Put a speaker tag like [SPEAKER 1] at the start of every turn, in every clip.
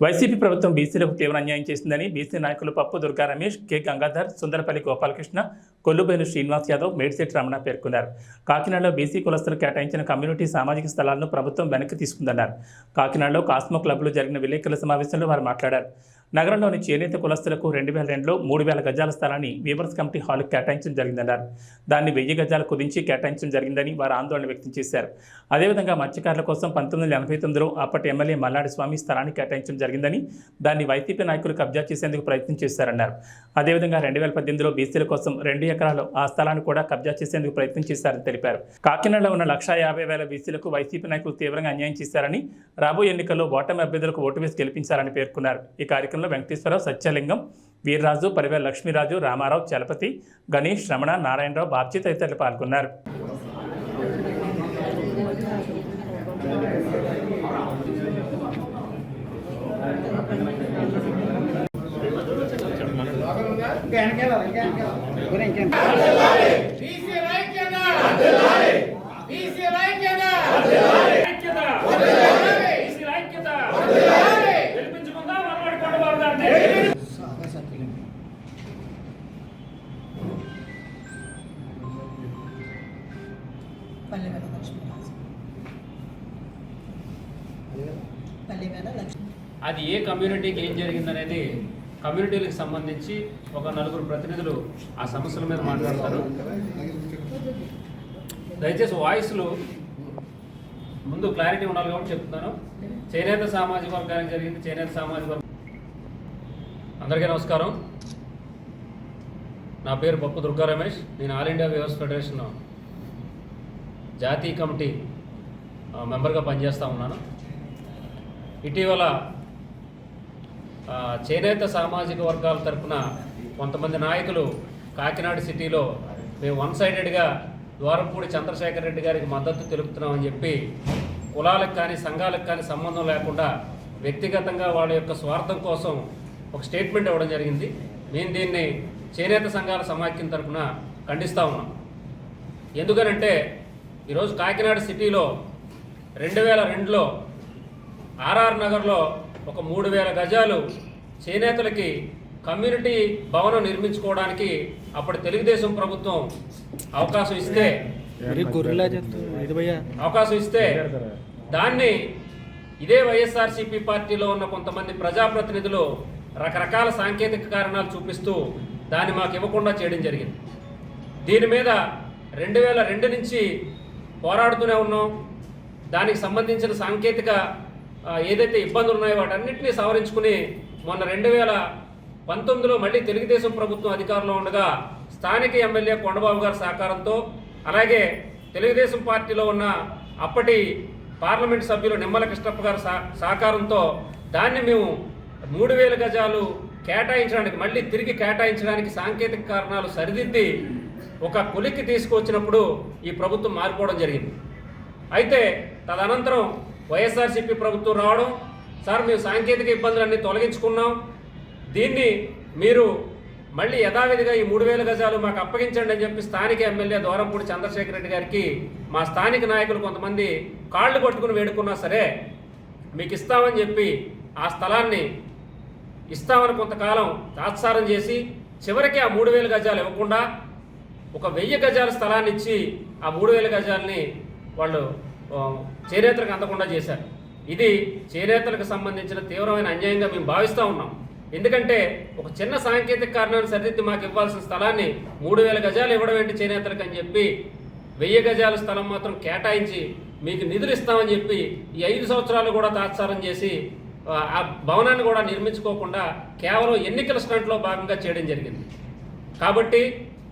[SPEAKER 1] YCP ప్రభుత్వం బీసీలకు తీవ్ర అన్యాయం చేసిందని బీసీ నాయకులు పప్పు దుర్గా రమేష్ కె. గంగాధర్ సుందరపల్లి గోపాలకృష్ణ కొల్లుబైన శ్రీనివాస్ యాదవ్ మేడిశెట్టి రమణ పేర్కొన్నారు. కాకినాడలో బీసీ కులస్తులు కేటాయించిన కమ్యూనిటీ సామాజిక స్థలాలను ప్రభుత్వం వెనక్కి తీసుకుందన్నారు. కాకినాడలో కాస్మో క్లబ్లో జరిగిన విలేకరుల సమావేశంలో వారు మాట్లాడారు. నగరంలోని చేనేత కులస్తులకు రెండు వేల రెండులో మూడు వేల గజాల స్థలాన్ని వీవర్స్ కమిటీ హాల్కు కేటాయించడం జరిగిందన్నారు. దాన్ని వెయ్యి గజాలు కుదించి కేటాయించడం జరిగిందని వారు ఆందోళన వ్యక్తం చేశారు. అదేవిధంగా మత్స్యకారుల కోసం పంతొమ్మిది వందల ఎనభై తొమ్మిదిలో అప్పటి ఎమ్మెల్యే మల్లాడి స్వామి స్థలాన్ని కేటాయించడం జరిగిందని దాన్ని వైసీపీ నాయకులు కబ్జా చేసేందుకు ప్రయత్నం చేశారన్నారు. అదేవిధంగా రెండు వేల పద్దెనిమిదిలో బీసీల కోసం రెండు ఎకరాలు ఆ స్థలాన్ని కూడా కబ్జా చేసేందుకు ప్రయత్నం చేశారని తెలిపారు. కాకినాడలో ఉన్న లక్షా యాభై వేల బీసీలకు వైసీపీ నాయకులు తీవ్రంగా అన్యాయం చేశారని రాబోయే ఎన్నికల్లో ఓటమి అభ్యర్థులకు ఓటు వేసి గెలిపించారని పేర్కొన్నారు. ఈ కార్యక్రమంలో వెంకటేశ్వరరావు సత్యలింగం వీర్రాజు పరివేల లక్ష్మీరాజు రామారావు చలపతి గణేష్ రమణ నారాయణరావు బాబ్జీ తదితరులు పాల్గొన్నారు.
[SPEAKER 2] ఇంకా వెనకాల ఇంకా వెనకాల
[SPEAKER 3] పల్లెవేల లక్ష్మీరాజు పల్లెవేల లక్ష్మీ.
[SPEAKER 4] అది ఏ కమ్యూనిటీకి ఏం జరిగిందనేది కమ్యూనిటీలకు సంబంధించి ఒక నలుగురు ప్రతినిధులు ఆ సమస్యల మీద మాట్లాడతారు. దయచేసి వాయిస్లు ముందు క్లారిటీ ఉండాలి కాబట్టి చెప్తున్నాను. చేనేత సామాజిక వర్గానికి జరిగింది. చేనేత సామాజిక వర్గం అందరికీ నమస్కారం. నా పేరు పప్పు దుర్గా రమేష్. నేను ఆల్ ఇండియా వ్యూవర్స్ ఫెడరేషన్ జాతీయ కమిటీ మెంబర్గా పనిచేస్తూ ఉన్నాను. ఇటీవల చేనేత సామాజిక వర్గాల తరపున కొంతమంది నాయకులు కాకినాడ సిటీలో మేము వన్ సైడెడ్గా ద్వారంపూడి చంద్రశేఖర్ రెడ్డి గారికి మద్దతు తెలుపుతున్నామని చెప్పి కులాలకు కానీ సంఘాలకు కానీ సంబంధం లేకుండా వ్యక్తిగతంగా వాళ్ళ యొక్క స్వార్థం కోసం ఒక స్టేట్మెంట్ ఇవ్వడం జరిగింది. మేము దీన్ని చేనేత సంఘాల సమాఖ్యం తరఫున ఖండిస్తూ ఉన్నాం. ఎందుకనంటే ఈరోజు కాకినాడ సిటీలో రెండు వేల రెండులో ఆర్ఆర్ నగర్లో ఒక మూడు వేల గజాలు చేనేతలకి కమ్యూనిటీ భవనం నిర్మించుకోవడానికి అప్పుడు తెలుగుదేశం ప్రభుత్వం అవకాశం ఇస్తే అవకాశం ఇస్తే దాన్ని ఇదే వైఎస్ఆర్సీపీ పార్టీలో ఉన్న కొంతమంది ప్రజాప్రతినిధులు రకరకాల సాంకేతిక కారణాలు చూపిస్తూ దాన్ని మాకు ఇవ్వకుండా చేయడం జరిగింది. దీని మీద రెండు వేల రెండు నుంచి పోరాడుతూనే ఉన్నాం. దానికి సంబంధించిన సాంకేతిక ఏదైతే ఇబ్బందులు ఉన్నాయో వాటన్నింటినీ సవరించుకుని మొన్న రెండు వేల పంతొమ్మిదిలో మళ్ళీ తెలుగుదేశం ప్రభుత్వం అధికారంలో ఉండగా స్థానిక ఎమ్మెల్యే కొండబాబు గారి సహకారంతో అలాగే తెలుగుదేశం పార్టీలో ఉన్న అప్పటి పార్లమెంట్ సభ్యులు నిమ్మల కృష్ణప్ప గారి సహకారంతో దాన్ని మేము మూడు వేల గజాలు కేటాయించడానికి మళ్ళీ తిరిగి కేటాయించడానికి సాంకేతిక కారణాలు సరిదిద్ది ఒక కొలిక్కి తీసుకొచ్చినప్పుడు ఈ ప్రభుత్వం మారిపోవడం జరిగింది. అయితే తదనంతరం వైఎస్ఆర్సీపీ ప్రభుత్వం రావడం సార్ మేము సాంకేతిక ఇబ్బందులన్నీ తొలగించుకున్నాం. దీన్ని మీరు మళ్ళీ యథావిధిగా ఈ మూడు వేల గజాలు మాకు అప్పగించండి అని చెప్పి స్థానిక ఎమ్మెల్యే దూరంపూడి చంద్రశేఖర రెడ్డి గారికి మా స్థానిక నాయకులు కొంతమంది కాళ్ళు పట్టుకుని వేడుకున్నా సరే మీకు ఇస్తామని చెప్పి ఆ స్థలాన్ని ఇస్తామని కొంతకాలం తాత్సారం చేసి చివరికి ఆ మూడు వేల గజాలు ఇవ్వకుండా ఒక వెయ్యి గజాల స్థలాన్ని ఇచ్చి ఆ మూడు వేల గజాలని వాళ్ళు చేనేతలకు అందకుండా చేశారు. ఇది చేనేతలకు సంబంధించిన తీవ్రమైన అన్యాయంగా మేము భావిస్తూ ఉన్నాం. ఎందుకంటే ఒక చిన్న సాంకేతిక కారణాన్ని సరిదిద్ది మాకు ఇవ్వాల్సిన స్థలాన్ని మూడు వేల గజాలు ఇవ్వడం ఏంటి చేనేతలకు అని చెప్పి వెయ్యి గజాల స్థలం మాత్రం కేటాయించి మీకు నిధులు ఇస్తామని చెప్పి ఈ ఐదు సంవత్సరాలు కూడా తాత్సారం చేసి ఆ, ఆ భవనాన్ని కూడా నిర్మించుకోకుండా కేవలం ఎన్నికల స్టంట్లో భాగంగా చేయడం జరిగింది. కాబట్టి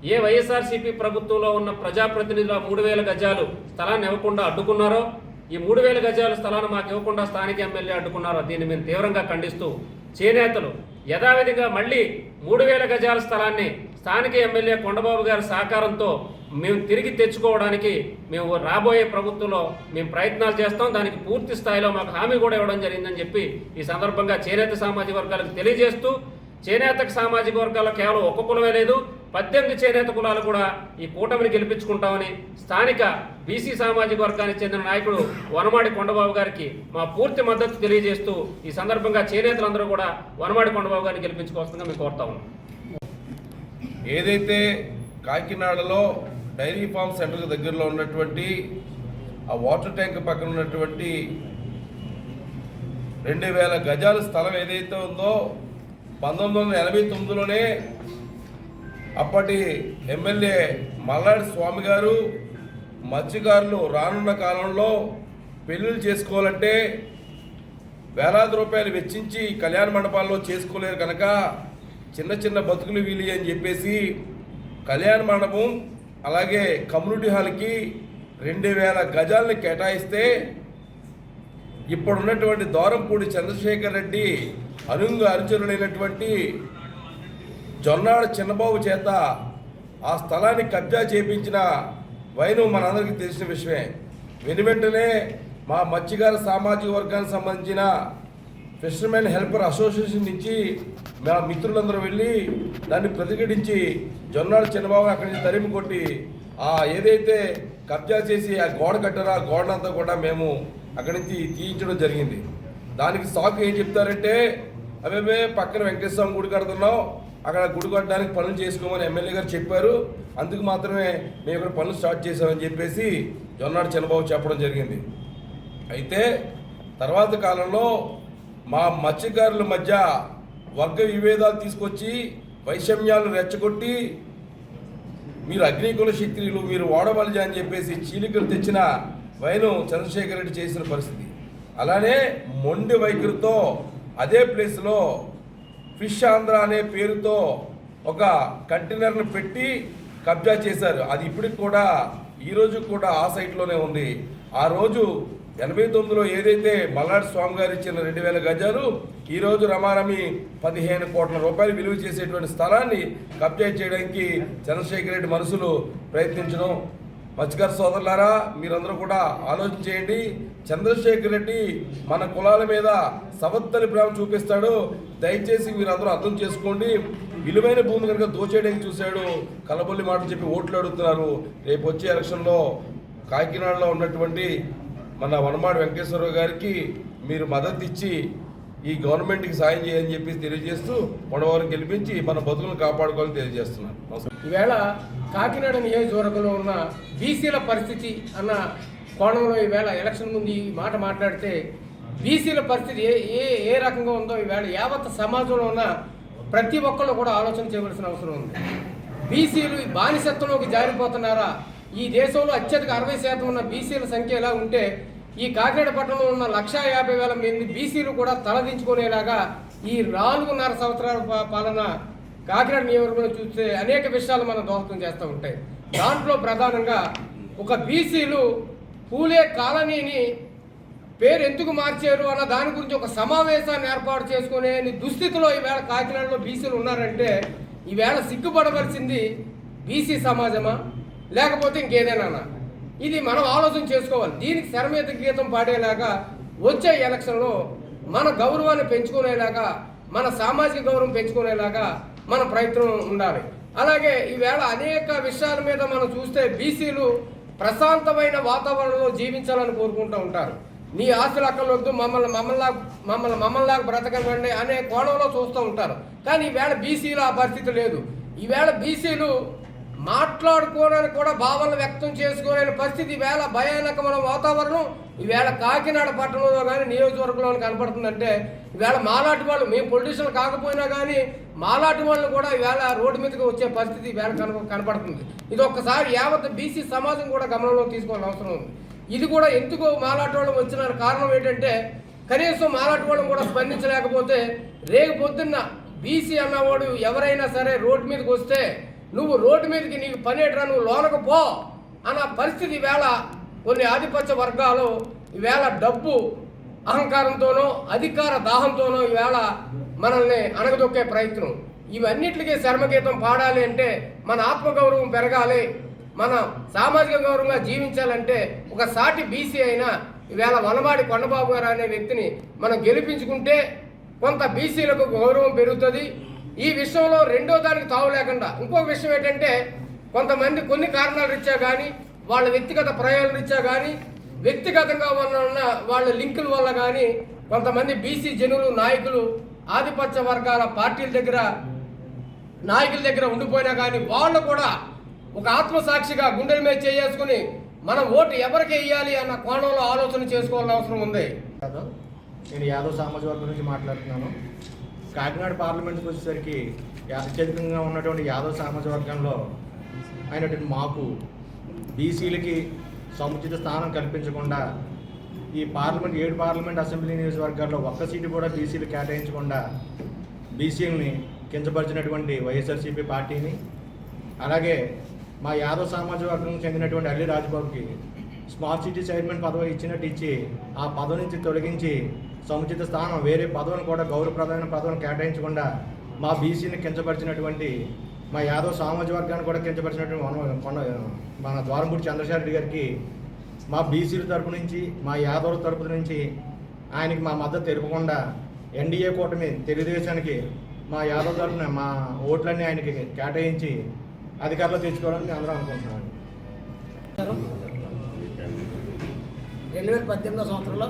[SPEAKER 4] ఏ వైఎస్ఆర్సీపీ ప్రభుత్వంలో ఉన్న ప్రజాప్రతినిధులు మూడు వేల గజాలు స్థలాన్ని ఇవ్వకుండా అడ్డుకున్నారో ఈ మూడు వేల గజాల స్థలాన్ని మాకు ఇవ్వకుండా స్థానిక ఎమ్మెల్యే అడ్డుకున్నారో దీన్ని మేము తీవ్రంగా ఖండిస్తూ చేనేతలు యథావిధిగా మళ్ళీ మూడు వేల గజాల స్థలాన్ని స్థానిక ఎమ్మెల్యే కొండబాబు గారి సహకారంతో మేము తిరిగి తెచ్చుకోవడానికి మేము రాబోయే ప్రభుత్వంలో మేము ప్రయత్నాలు చేస్తాం. దానికి పూర్తి స్థాయిలో మాకు హామీ కూడా ఇవ్వడం జరిగిందని చెప్పి ఈ సందర్భంగా చేనేత సామాజిక వర్గాలకు తెలియజేస్తూ చేనేతకు సామాజిక వర్గాల్లో కేవలం ఒక్క కులమే లేదు పద్దెనిమిది చేనేత కులాలు కూడా ఈ కూటమిని గెలిపించుకుంటామని స్థానిక బీసీ సామాజిక వర్గానికి చెందిన నాయకుడు వనమాడి కొండబాబు గారికి మా పూర్తి మద్దతు తెలియజేస్తూ ఈ సందర్భంగా చేనేతలందరూ కూడా వనమాడి కొండబాబు గారిని గెలిపించుకోవాల్సిందిగా మేము కోరుతా ఉన్నాం.
[SPEAKER 5] ఏదైతే కాకినాడలో డైరీ ఫామ్ సెంటర్ దగ్గరలో ఉన్నటువంటి ఆ వాటర్ ట్యాంక్ పక్కన ఉన్నటువంటి రెండు వేల గజాల స్థలం ఏదైతే ఉందో పంతొమ్మిది వందల ఎనభై తొమ్మిదిలోనే అప్పటి ఎమ్మెల్యే మల్లాడి స్వామి గారు మత్స్యకారులు రానున్న కాలంలో పెళ్ళిళ్ళు చేసుకోవాలంటే వేలాది రూపాయలు వెచ్చించి కళ్యాణ మండపాల్లో చేసుకోలేరు కనుక చిన్న చిన్న బతుకులు వీలి అని చెప్పేసి కళ్యాణ మండపం అలాగే కమ్యూనిటీ హాల్కి రెండు వేల గజాలని కేటాయిస్తే ఇప్పుడున్నటువంటి దూరంపూడి చంద్రశేఖర్ రెడ్డి అనుంగు అనుచరులైనటువంటి జొన్నాడ చిన్నబాబు చేత ఆ స్థలాన్ని కబ్జా చేపించిన వైను మనందరికీ తెలిసిన విషయమే. వెను వెంటనే మా మత్స్యకార సామాజిక వర్గానికి సంబంధించిన ఫిషర్మెన్ హెల్పర్ అసోసియేషన్ నుంచి మా మిత్రులందరూ వెళ్ళి దాన్ని ప్రతిఘటించి జొన్నాడ చిన్నబాబు అక్కడి నుంచి తరిమి కొట్టి ఆ ఏదైతే కబ్జా చేసి ఆ గోడ కట్టారో ఆ గోడనంతా కూడా మేము అక్కడి నుంచి తీయించడం జరిగింది. దానికి సాకు ఏం చెప్తారంటే అవే పక్కన వెంకటేశ్వర గుడి కడుతున్నాం. అక్కడ గుడి కట్టడానికి పనులు చేసుకోమని ఎమ్మెల్యే గారు చెప్పారు. అందుకు మాత్రమే మేము ఇక్కడ పనులు స్టార్ట్ చేసామని చెప్పేసి జొన్నాడు చంద్రబాబు చెప్పడం జరిగింది. అయితే తర్వాత కాలంలో మా మత్స్యకారుల మధ్య వర్గ విభేదాలు తీసుకొచ్చి వైషమ్యాలను రెచ్చగొట్టి మీరు అగ్నికుల శక్తులు మీరు ఓడబలిజ అని చెప్పేసి చీలికలు తెచ్చిన వైను చంద్రశేఖర్ రెడ్డి చేసిన పరిస్థితి. అలానే మొండి వైఖరితో అదే ప్లేస్లో ఫిష్ ఆంధ్ర అనే పేరుతో ఒక కంటైనర్ను పెట్టి కబ్జా చేశారు. అది ఇప్పటికి కూడా ఈ రోజు కూడా ఆ సైట్లోనే ఉంది. ఆ రోజు ఎనభై తొమ్మిదిలో ఏదైతే మల్లాడి స్వామి గారు ఇచ్చిన రెండు వేల గజాలు ఈరోజు రమారమి పదిహేను కోట్ల రూపాయలు విలువ చేసేటువంటి స్థలాన్ని కబ్జా చేయడానికి చంద్రశేఖర్ రెడ్డి మనసులు ప్రయత్నించడం మత్స్యకార సోదరులారా మీరందరూ కూడా ఆలోచన చేయండి. చంద్రశేఖర్ రెడ్డి మన కులాల మీద సవత్తని ప్రేమ చూపిస్తాడు. దయచేసి మీరందరూ అర్థం చేసుకోండి. విలువైన భూమి కనుక దోచేయడానికి చూశాడు. కలబొల్లి మాట చెప్పి ఓట్లు అడుగుతున్నారు. రేపు వచ్చే ఎలక్షన్లో కాకినాడలో ఉన్నటువంటి మన వనమాడి వెంకటేశ్వరరావు గారికి మీరు మద్దతు ఇచ్చి ఈ గవర్నమెంట్కి సాయం చేయని చెప్పి తెలియజేస్తూ పొడవరకు గెలిపించి మన బతుకులను కాపాడుకోవాలని తెలియజేస్తున్నాను
[SPEAKER 6] ఈవేళ కాకినాడ నియోజకవర్గంలో ఉన్న బీసీల పరిస్థితి అన్న కోణంలో ఈవేళ ఎలక్షన్ ముందు ఈ మాట మాట్లాడితే బీసీల పరిస్థితి ఏ ఏ ఏ రకంగా ఉందో ఈవేళ యావత్ సమాజంలో ఉన్న ప్రతి ఒక్కళ్ళు కూడా ఆలోచన చేయవలసిన అవసరం ఉంది. బీసీలు ఈ బానిసత్వంలోకి జారిపోతున్నారా? ఈ దేశంలో అత్యధిక అరవై శాతం ఉన్న బీసీల సంఖ్య ఎలా ఉంటే ఈ కాకినాడ పట్టణంలో ఉన్న లక్షా యాభై వేల మంది బీసీలు కూడా తలదించుకునేలాగా ఈ నాలుగున్నర సంవత్సరాల పాలన కాకినాడ నియోజకవర్గంలో చూస్తే అనేక విషయాలు మనం దోహదం చేస్తూ ఉంటాయి. దాంట్లో ప్రధానంగా ఒక బీసీలు పూలే కాలనీని పేరు ఎందుకు మార్చారు అన్న దాని గురించి ఒక సమావేశాన్ని ఏర్పాటు చేసుకునే దుస్థితిలో ఈవేళ కాకినాడలో బీసీలు ఉన్నారంటే ఈవేళ సిగ్గుపడవలసింది బీసీ సమాజమా? లేకపోతే ఇంకేదైనా ఇది మనం ఆలోచన చేసుకోవాలి. దీనికి శరమేత గీతం పాడేలాగా వచ్చే ఎలక్షన్లో మన గౌరవాన్ని పెంచుకునేలాగా మన సామాజిక గౌరవం పెంచుకునేలాగా మన ప్రయత్నం ఉండాలి. అలాగే ఈవేళ అనేక విషయాల మీద మనం చూస్తే బీసీలు ప్రశాంతమైన వాతావరణంలో జీవించాలని కోరుకుంటూ ఉంటారు. నీ ఆస్తులు అక్కర్లొద్దు మమ్మల్ని మమ్మల్లా మమ్మల్ని మమ్మల్లాగా బ్రతకండి అనే కోణంలో చూస్తూ ఉంటారు. కానీ ఈవేళ బీసీలు ఆ పరిస్థితి లేదు. ఈవేళ బీసీలు మాట్లాడుకోవడానికి కూడా భావనలు వ్యక్తం చేసుకోలేని పరిస్థితి వేళ భయానకమైన వాతావరణం. ఈవేళ కాకినాడ పట్టణంలో కానీ నియోజకవర్గంలో కనపడుతుందంటే ఈవేళ మాలాటి వాళ్ళు మేము పొలిటీషియన్ కాకపోయినా కానీ మాలాటి వాళ్ళు కూడా ఈవేళ రోడ్డు మీదకి వచ్చే పరిస్థితి ఈవేళ కనుక కనపడుతుంది. ఇది ఒక్కసారి యావత్ బీసీ సమాజం కూడా గమనంలో తీసుకోవాల్సిన అవసరం ఉంది. ఇది కూడా ఎందుకు మాలాటి వాళ్ళు వచ్చిన కారణం ఏంటంటే కనీసం మాలాటి వాళ్ళం కూడా స్పందించలేకపోతే రేపు పొద్దున్న బీసీ అన్నవాడు ఎవరైనా సరే రోడ్డు మీదకి వస్తే నువ్వు రోడ్డు మీదకి నీకు పని నువ్వు లోనకు పో అన్న పరిస్థితి ఈవేళ కొన్ని ఆధిపత్య వర్గాలు ఈవేళ డబ్బు అహంకారంతోనో అధికార దాహంతోనో ఈవేళ మనల్ని అణగదొక్కే ప్రయత్నం. ఇవన్నిటికీ శర్మగీతం పాడాలి అంటే మన ఆత్మగౌరవం పెరగాలి. మన సామాజిక గౌరవంగా జీవించాలంటే ఒక సాటి బీసీ అయినా ఈవేళ వనమాడి కొండబాబు గారు అనే వ్యక్తిని మనం గెలిపించుకుంటే కొంత బీసీలకు గౌరవం పెరుగుతుంది. ఈ విషయంలో రెండో దానికి తావు లేకుండా ఇంకో విషయం ఏంటంటే కొంతమంది కొన్ని కారణాలు ఇచ్చా కానీ వాళ్ళ వ్యక్తిగత ప్రయోజనాల ఇచ్చా కానీ వ్యక్తిగతంగా ఉన్న వాళ్ళ లింకుల వల్ల కానీ కొంతమంది బీసీ జనులు నాయకులు ఆధిపత్య వర్గాల పార్టీల దగ్గర నాయకుల దగ్గర ఉండిపోయినా కానీ వాళ్ళు కూడా ఒక ఆత్మసాక్షిగా గుండెల మీద చేసుకుని మనం ఓటు ఎవరికి వేయాలి అన్న కోణంలో ఆలోచన చేసుకోవాల్సిన అవసరం ఉంది.
[SPEAKER 7] నేను యాదవ్ సామాజిక వర్గం నుంచి మాట్లాడుతున్నాను. కాకినాడ పార్లమెంట్కి వచ్చేసరికి అత్యధికంగా ఉన్నటువంటి యాదవ్ సామాజిక వర్గంలో అయినటువంటి మాకు బీసీలకి సముచిత స్థానం కల్పించకుండా ఈ పార్లమెంట్ ఏడు పార్లమెంట్ అసెంబ్లీ నియోజకవర్గాల్లో ఒక్క సీటు కూడా బీసీలు కేటాయించకుండా బీసీలని కించపరిచినటువంటి వైఎస్ఆర్సీపీ పార్టీని అలాగే మా యాదవ్ సామాజిక వర్గం చెందినటువంటి అల్లి రాజబాబుకి స్మార్ట్ సిటీ చైర్మన్ పదవి ఇచ్చినట్టు ఇచ్చి ఆ పదవి నుంచి తొలగించి సముచిత స్థానం వేరే పదవులను కూడా గౌరవప్రదమైన పదవిని కేటాయించకుండా మా బీసీని కించపరిచినటువంటి మా యాదవ్ సామాజిక వర్గాన్ని కూడా కించపరిచినటువంటి మన- మన ద్వారంపూడి చంద్రశేఖర రెడ్డి గారికి మా బీసీల తరపు నుంచి మా యాదవుల తరపు నుంచి ఆయనకి మా మద్దతు తెలుపకుండా ఎన్డీఏ కూటమి తెలుగుదేశానికి మా యాదవ్ తరపున మా ఓట్లన్నీ ఆయనకి కేటాయించి అధికారంలో తెచ్చుకోవాలని మేము అందరం అనుకుంటున్నాను
[SPEAKER 8] రెండు వేల పద్దెనిమిదో సంవత్సరంలో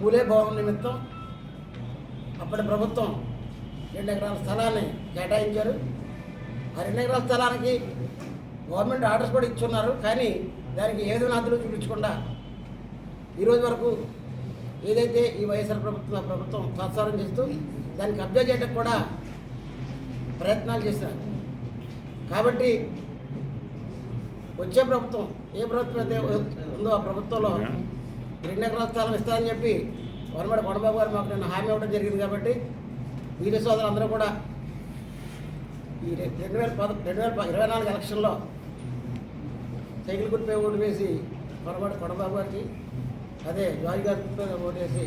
[SPEAKER 8] పూలే భవనం నిమిత్తం అప్పటి ప్రభుత్వం రెండు ఎకరాల స్థలాన్ని కేటాయించారు. ఆ రెండు ఎకరాల స్థలానికి గవర్నమెంట్ ఆర్డర్స్ కూడా ఇచ్చున్నారు. కానీ దానికి ఏదో విధంగా చూపించకుండా ఈరోజు వరకు ఏదైతే ఈ వైఎస్ఆర్ ప్రభుత్వం ప్రభుత్వం సత్సారం చేస్తూ దాన్ని కబ్జా చేయడానికి కూడా ప్రయత్నాలు చేశారు. కాబట్టి వచ్చే ప్రభుత్వం ఏ ప్రభుత్వం అయితే ఉందో ఆ ప్రభుత్వంలో రెండు ఎకరాల స్థలం ఇస్తారని చెప్పి వనమడి కొండబాబు గారు మాకు నిన్న హామీ ఇవ్వడం జరిగింది కాబట్టి వీర సోదరులు అందరూ కూడా ఈ రెండు వేల పద రెండు వేల ఇరవై నాలుగు ఎలక్షన్లో సైకిల్ గుర్తుపై ఓటు వేసి వనమడి కొండబాబు గారికి అదే జాయి గారి గుర్తుపై ఓటు వేసి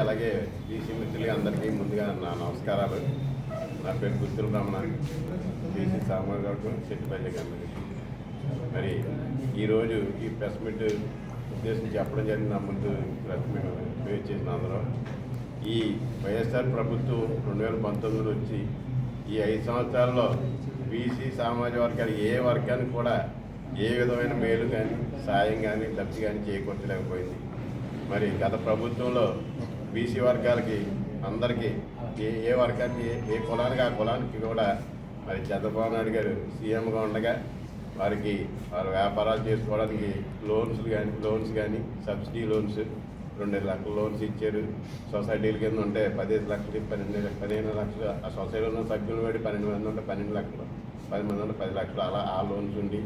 [SPEAKER 9] అలాగే బీసీ మిత్రులకి అందరికీ ముందుగా నా నమస్కారాలు. నా పేరు గుర్తుల రమణ బీసీ సామాజిక వర్గం చెట్టుపల్లి గంగ మరి ఈరోజు ఈ ప్రెస్ మీట్ ఉద్దేశించి చెప్పడం జరిగింది. నా ముందు ప్రెస్ మీట్ ఫేస్ చేసిన అందరూ. ఈ వైఎస్ఆర్ ప్రభుత్వం రెండు వేల పంతొమ్మిది వచ్చి ఈ ఐదు సంవత్సరాల్లో బీసీ సామాజిక వర్గాలు ఏ వర్గానికి కూడా ఏ విధమైన మేలు కానీ సాయం కానీ లబ్ధి కానీ చేకూర్చలేకపోయింది. మరి గత ప్రభుత్వంలో బీసీ వర్గాలకి అందరికీ ఏ ఏ వర్గానికి ఏ- ఏ కులానికి ఆ కులానికి కూడా మరి చంద్రబాబు నాయుడు గారు సీఎంగా ఉండగా వారికి వారు వ్యాపారాలు చేసుకోవడానికి లోన్స్ కానీ లోన్స్ కానీ సబ్సిడీ లోన్స్ రెండు లక్షల లోన్స్ ఇచ్చారు. సొసైటీల కింద ఉంటే పదిహేను లక్షలు పన్నెండు పదిహేను లక్షలు ఆ సొసైటీలో ఉన్న సభ్యులు బట్టి పన్నెండు మంది ఉంటే పన్నెండు లక్షలు పది మంది ఉంటే పది లక్షలు అలా ఆ లోన్స్ ఉండి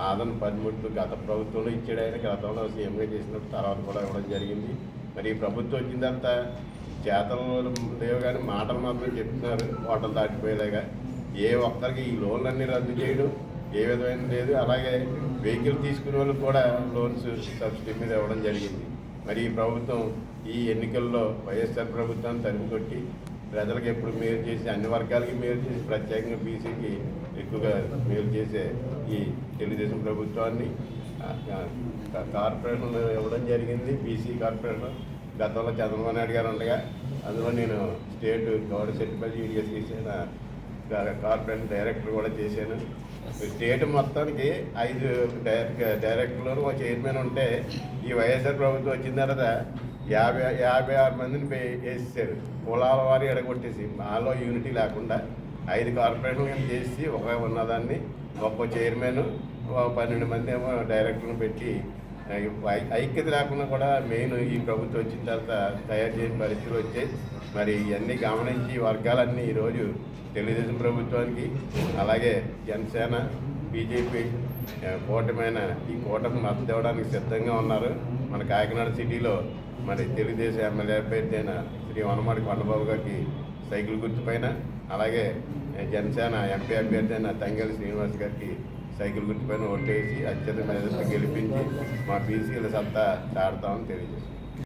[SPEAKER 9] ఆదరణ పనిముట్లు గత ప్రభుత్వంలో ఇచ్చాడు ఆయన. గతంలో సీఎంగా చేసినప్పుడు తర్వాత కూడా ఇవ్వడం జరిగింది. మరి ఈ ప్రభుత్వం వచ్చిన తర్వాత చేతలు లేవు కానీ మాటలు మాత్రం చెప్తున్నారు. హోటల్ దాటిపోయేలాగా ఏ ఒక్కరికి ఈ లోన్లన్నీ రద్దు చేయడం. ఏ విధమైన లేదు. అలాగే వెహికల్ తీసుకునే వాళ్ళకి కూడా లోన్స్ సబ్సిడీ మీద ఇవ్వడం జరిగింది. మరి ఈ ప్రభుత్వం ఈ ఎన్నికల్లో వైఎస్ఆర్ ప్రభుత్వాన్ని తరిమి కొట్టి ప్రజలకు ఎప్పుడు మేలు చేసి అన్ని వర్గాలకి మేలు చేసి ప్రత్యేకంగా బీసీకి ఎక్కువగా మేలు చేసే ఈ తెలుగుదేశం ప్రభుత్వాన్ని కార్పొరేషన్ ఇవ్వడం జరిగింది. బీసీ కార్పొరేషన్ గతంలో చంద్రబాబు నాయుడు గారు ఉండగా అందులో నేను స్టేట్ గౌరవ సర్టిఫికేట్ ఈడిగా చేసిన కార్పొరేషన్ డైరెక్టర్ కూడా చేశాను. స్టేట్ మొత్తానికి ఐదు డైరెక్ట్ డైరెక్టర్లు ఒక చైర్మన్ ఉంటే ఈ వైఎస్ఆర్ ప్రభుత్వం వచ్చిన తర్వాత యాభై యాభై ఆరు మందిని పే- వేసేసారు కులాల వారి ఎడగొట్టేసి మాలో యూనిటీ లేకుండా ఐదు కార్పొరేషన్లు చేసి ఒక ఉన్నదాన్ని ఒక్కో చైర్మన్ పన్నెండు మంది ఏమో డైరెక్టర్లు పెట్టి ఐ- ఐక్యత లేకుండా కూడా మెయిన్ ఈ ప్రభుత్వం వచ్చిన తర్వాత తయారు చేయని పరిస్థితులు వచ్చాయి. మరి ఇవన్నీ గమనించి ఈ వర్గాలన్నీ ఈరోజు తెలుగుదేశం ప్రభుత్వానికి అలాగే జనసేన బీజేపీ కూటమైన ఈ కూటమి మద్దతు ఇవ్వడానికి సిద్ధంగా ఉన్నారు. మన కాకినాడ సిటీలో మరి తెలుగుదేశం ఎమ్మెల్యే అభ్యర్థి అయిన శ్రీ వనమాడి కొండబాబు గారికి సైకిల్ గుర్తుపైన అలాగే జనసేన ఎంపీ అభ్యర్థి అయిన తంగేలి శ్రీనివాస్ గారికి సైకిల్ గుర్తుపైన ఓటేసి అత్యధిక మెజార్టీ గెలిపించి మా బీసీల సత్తా చాడతామని తెలియజేస్తాం